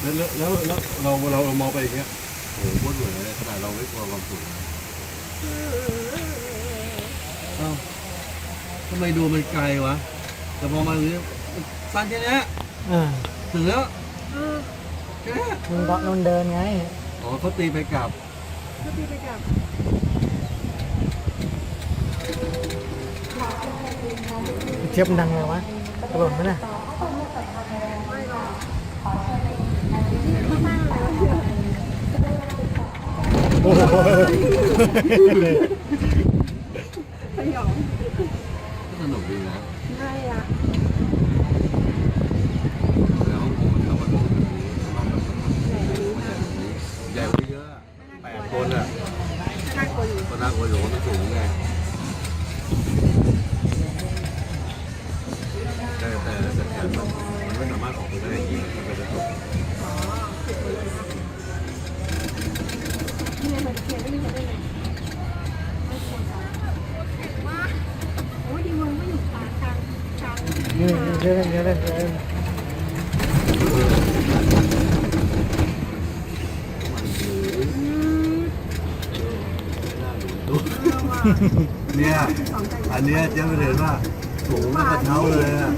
แล้วแล้วแล้วแล้วเราเราเรามองไปอย่างเงี้ยโอ้โหโคตรสวยเลยขนาดเราไม่กลัวความสูงนะเอ้าทำไมดูมันไกลวะ แต่พอมาตรงนี้มันสั้นแค่เนี้ยอ่าถึงแล้วแค่เนี้ยมันก็นนเดินไง อ๋อเขาตีไปกลับ ก็ตีไปกับเทียบมันดังเลยวะตลกไหมน่ะ ไม่หรอก โอ้โห สยองก็สนุกดีนะไม่อะแล้วผมมันเข้ามาดูแบบนี้ห้องแบบไหนรู้นะใหญ่กว่านี้เยอะอะแปดคนอะน่ากลัวอยู่ก็น่ากลัวอยู่ว่ามันสูงไง อืมน่าดูเออว่ะเนี่ย อันเนี้ยเจ๊ไปเห็นว่าสูงมากกระเช้าเลยอะ